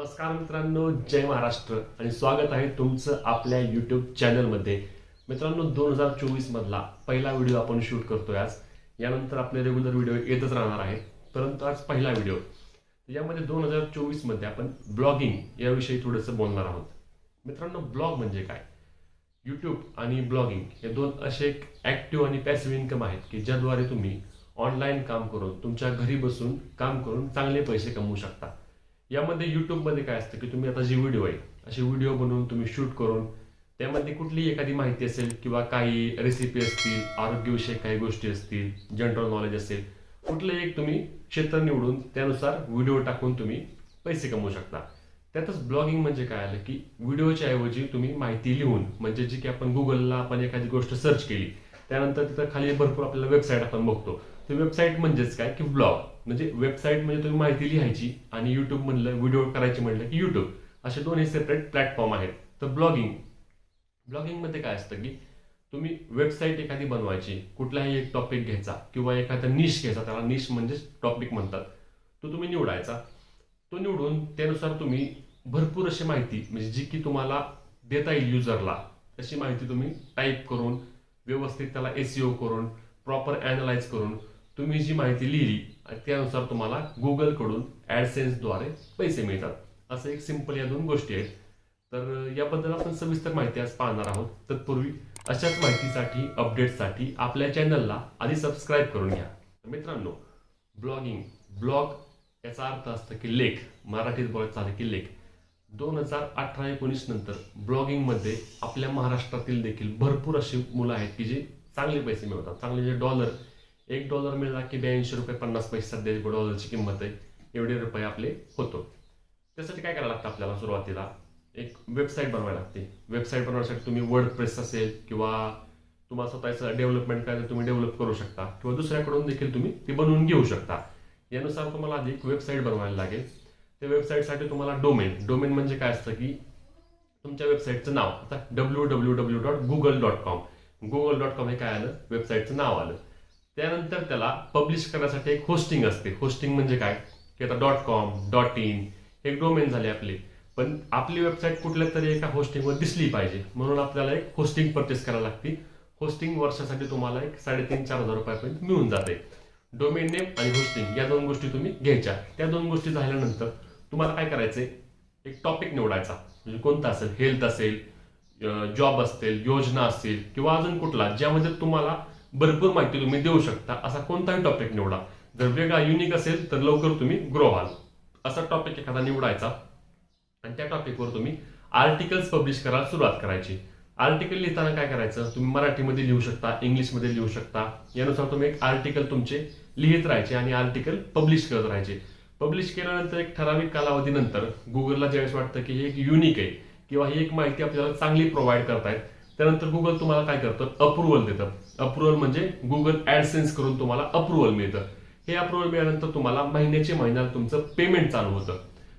नमस्कार मित्रांनो जय महाराष्ट्र आणि स्वागत आहे तुमचं आपल्या युट्यूब चॅनलमध्ये मित्रांनो दोन हजार चोवीसमधला पहिला व्हिडिओ आपण शूट करतोय आज. यानंतर आपले रेग्युलर व्हिडिओ येतच राहणार आहेत. परंतु आज पहिला व्हिडिओ यामध्ये दोन हजार चोवीसमध्ये आपण ब्लॉगिंग याविषयी थोडंसं बोलणार आहोत. मित्रांनो ब्लॉग म्हणजे काय? यूट्यूब आणि ब्लॉगिंग हे दोन असे एक ऍक्टिव्ह आणि पॅसिव्ह इन्कम आहेत की ज्याद्वारे तुम्ही ऑनलाईन काम करून तुमच्या घरी बसून काम करून चांगले पैसे कमवू शकता. यामध्ये यूट्यूबमध्ये काय असतं की तुम्ही आता जी व्हिडिओ आहे अशी व्हिडिओ बनवून तुम्ही शूट करून त्यामध्ये कुठलीही एखादी माहिती असेल किंवा काही रेसिपी असतील आरोग्यविषयक काही गोष्टी असतील जनरल नॉलेज असेल कुठलंही एक तुम्ही क्षेत्र निवडून त्यानुसार व्हिडिओ टाकून तुम्ही पैसे कमवू शकता. त्यातच ब्लॉगिंग म्हणजे काय आलं की व्हिडिओच्या ऐवजी तुम्ही माहिती लिहून म्हणजे जी की आपण गुगलला आपण एखादी गोष्ट सर्च केली त्यानंतर तिथं खाली भरपूर आपल्याला वेबसाईट आपण बघतो. ते वेबसाईट म्हणजेच काय? की ब्लॉग म्हणजे वेबसाईट म्हणजे तुम्ही माहिती लिहायची आणि युट्यूब म्हणलं व्हिडिओ करायची म्हणलं की युट्यूब असे दोन्ही सेपरेट प्लॅटफॉर्म आहेत. तर ब्लॉगिंग ब्लॉगिंगमध्ये काय असतं की तुम्ही वेबसाईट एखादी बनवायची कुठलाही एक टॉपिक घ्यायचा किंवा एखादा निश घ्यायचा त्याला निश म्हणजेच टॉपिक म्हणतात. तो तुम्ही निवडायचा. तो निवडून त्यानुसार तुम्ही भरपूर अशी माहिती म्हणजे जी की तुम्हाला देता येईल युजरला तशी माहिती तुम्ही टाईप करून व्यवस्थित त्याला एसीओ करून प्रॉपर अॅनलाइज करून तुम्ही जी माहिती लिहिली आणि त्यानुसार तुम्हाला गुगलकडून ॲडसेन्सद्वारे पैसे मिळतात. असं एक सिंपल या दोन गोष्टी आहेत. तर याबद्दल आपण सविस्तर माहिती आज पाहणार आहोत. तत्पूर्वी अशाच माहितीसाठी अपडेटसाठी आपल्या चॅनलला आधी सबस्क्राईब करून घ्या. मित्रांनो ब्लॉगिंग ब्लॉग याचा अर्थ असतं की लेख. मराठीत बोलायचं झालं की लेख. दोन हजार अठरा एकोणीस नंतर ब्लॉगिंगमध्ये आपल्या महाराष्ट्रातील देखील भरपूर अशी मुलं आहेत की जी चांगले पैसे मिळवतात. चांगले जे डॉलर एक डॉलर मिळाला की ब्याऐंशी रुपये पन्नास पैसे सध्या डॉलरची किंमत आहे एवढे रुपये आपले होतो. त्यासाठी काय करायला लागतं आपल्याला सुरुवातीला? एक वेबसाईट बनवायला लागते. वेबसाईट बनवण्यासाठी तुम्ही वर्ड प्रेस असेल किंवा तुम्हाला स्वतःचं डेव्हलपमेंट करायचं तुम्ही डेव्हलप करू शकता किंवा दुसऱ्याकडून देखील तुम्ही ती बनवून घेऊ शकता. यानुसार तुम्हाला आधी एक वेबसाईट बनवायला लागेल. त्या वेबसाईटसाठी तुम्हाला डोमेन डोमेन म्हणजे काय असतं की तुमच्या वेबसाईटचं नाव. आता W W W dot Google dot com Google dot com हे काय आलं? वेबसाईटचं नाव आलं. त्यानंतर त्याला पब्लिश करण्यासाठी एक होस्टिंग असते. होस्टिंग म्हणजे काय? की आता डॉट कॉम डॉट इन हे डोमेन झाले आपले. पण आपली वेबसाईट कुठल्या तरी एका होस्टिंगवर दिसली पाहिजे. म्हणून आपल्याला एक होस्टिंग परचेस करायला लागते. होस्टिंग वर्षासाठी तुम्हाला एक साडेतीन चार हजार रुपयापर्यंत मिळून जाते. डोमेन नेम आणि होस्टिंग या दोन गोष्टी तुम्ही घ्यायच्या. त्या दोन गोष्टी झाल्यानंतर तुम्हाला काय करायचंय? एक टॉपिक निवडायचा. म्हणजे कोणता असेल? हेल्थ असेल जॉब असतील योजना असतील किंवा अजून कुठला ज्यामध्ये तुम्हाला भरपूर माहिती तुम्ही देऊ शकता असा कोणताही टॉपिक निवडा. जर वेगळा युनिक असेल तर लवकर तुम्ही ग्रो व्हाल. असा टॉपिक एखादा निवडायचा. आणि त्या टॉपिकवर तुम्ही आर्टिकल्स पब्लिश करायला सुरुवात करायची. आर्टिकल लिहिताना काय करायचं? तुम्ही मराठीमध्ये लिहू शकता इंग्लिशमध्ये लिहू शकता. यानुसार तुम्ही एक आर्टिकल तुमचे लिहित राहायचे आणि आर्टिकल पब्लिश करत राहायचे. पब्लिश केल्यानंतर एक ठराविक कालावधीनंतर गुगलला ज्यावेळेस वाटतं की हे एक युनिक आहे किंवा ही एक माहिती आपल्याला चांगली प्रोव्हाइड करतायत त्यानंतर गुगल तुम्हाला काय करतं? अप्रुव्हल देतं. अप्रुव्हल म्हणजे गुगल ऍडसेन्स करून तुम्हाला अप्रुव्हल मिळतं. हे अप्रुव्हल मिळाल्यानंतर तुम्हाला महिन्याच्या महिन्याला तुमचं पेमेंट चालू होतं.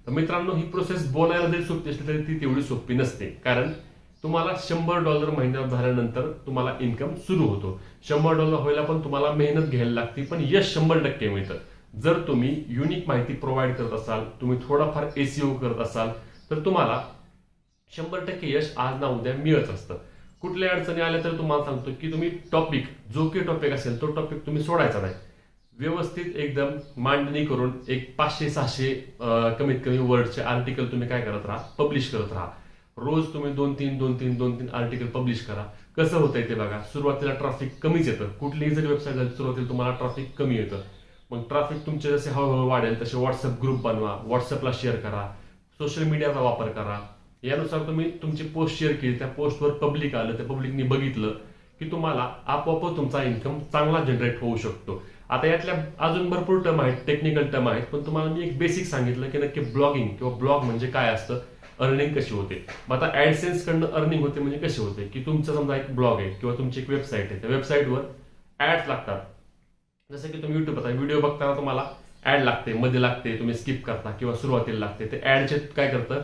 तर मित्रांनो ही प्रोसेस बोलायला जरी सोपी असली तरी ती तेवढी सोपी नसते. कारण तुम्हाला शंभर डॉलर महिन्यात झाल्यानंतर तुम्हाला इन्कम सुरू होतो. शंभर डॉलर व्हायला पण तुम्हाला मेहनत घ्यायला लागते पण यश शंभर टक्के मिळतं. जर तुम्ही युनिक माहिती प्रोव्हाइड करत असाल तुम्ही थोडाफार एसीओ करत असाल तर तुम्हाला शंभर टक्के यश आज ना उद्या मिळत असतं. कुठल्या अडचणी आल्या तर तुम्हाला सांगतो की तुम्ही टॉपिक जो काही टॉपिक असेल तो टॉपिक तुम्ही सोडायचा नाही. व्यवस्थित एकदम मांडणी करून एक पाचशे सहाशे कमीत कमी वर्डचे आर्टिकल तुम्ही काय करत राहा पब्लिश करत राहा. रोज तुम्ही दोन तीन दोन तीन दोन तीन आर्टिकल पब्लिश करा. कसं होतंय ते बघा सुरुवातीला ट्रॅफिक कमीच येतं. कुठलीही जरी वेबसाईट झाली सुरुवातीला तुम्हाला ट्रॅफिक कमी येतं. मग ट्रॅफिक तुमचे जसे हळूहळू वाढेल तसे व्हॉट्सअप ग्रुप बनवा व्हॉट्सअपला शेअर करा सोशल मीडियाचा वापर करा. यानुसार तुम्ही तुमची पोस्ट शेअर केली त्या पोस्टवर पब्लिक आलं त्या पब्लिकनी बघितलं की तुम्हाला आपोआप तुमचा इन्कम चांगला जनरेट होऊ शकतो. आता यातल्या अजून भरपूर टर्म आहेत टेक्निकल टर्म आहेत पण तुम्हाला मी एक बेसिक सांगितलं की नक्की ब्लॉगिंग किंवा ब्लॉग म्हणजे काय असतं? अर्निंग कशी होते? मग आता ऍडसेन्स कडनं अर्निंग होते म्हणजे कशी होते? की तुमचं समजा एक ब्लॉग आहे किंवा तुमची एक वेबसाईट आहे त्या वेबसाईटवर ऍड्स लागतात. जसं की तुम्ही युट्यूब आता व्हिडिओ बघताना तुम्हाला ऍड लागते मध्ये लागते तुम्ही स्किप करता किंवा सुरुवातीला लागते. ते ऍडचे काय करतं?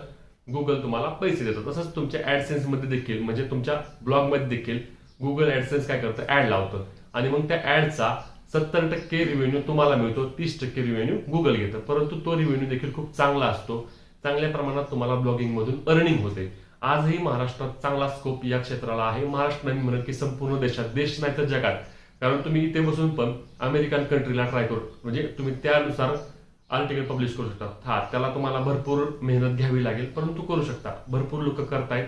गुगल तुम्हाला पैसे देतं. तसंच तुमच्या ऍडसेन्समध्ये देखील म्हणजे तुमच्या ब्लॉगमध्ये देखील गुगल ऍडसेन्स काय करतं? ऍड लावतं. आणि मग त्या ऍडचा सत्तर टक्के रिव्हेन्यू तुम्हाला मिळतो तीस टक्के रिव्हेन्यू गुगल घेतं. परंतु तो रिव्हेन्यू देखील खूप चांगला असतो. चांगल्या प्रमाणात तुम्हाला ब्लॉगिंग मधून अर्निंग होते. आजही महाराष्ट्रात चांगला स्कोप या क्षेत्राला आहे. महाराष्ट्र नाही म्हणत की संपूर्ण देशात देश नाही तर जगात. कारण तुम्ही इथे बसून पण अमेरिकन कंट्रीला ट्राय करू म्हणजे तुम्ही त्यानुसार आर्टिकल पब्लिश करू शकता. हा त्याला तुम्हाला भरपूर मेहनत घ्यावी लागेल परंतु करू शकता. भरपूर लोक करतायत.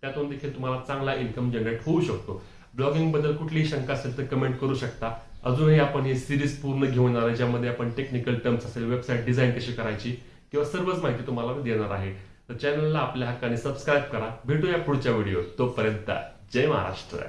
त्यातून देखील तुम्हाला चांगला इन्कम जनरेट होऊ शकतो. ब्लॉगिंगबद्दल कुठलीही शंका असेल तर कमेंट करू शकता. अजूनही आपण ही सिरीज पूर्ण घेऊन येणार आहे ज्यामध्ये आपण टेक्निकल टर्म्स असेल वेबसाईट डिझाईन कशी करायची किंवा सर्वच माहिती तुम्हाला देणार आहे. तर चॅनलला आपल्या हक्काने सबस्क्राईब करा. भेटूया पुढच्या व्हिडिओ तोपर्यंत जय महाराष्ट्र.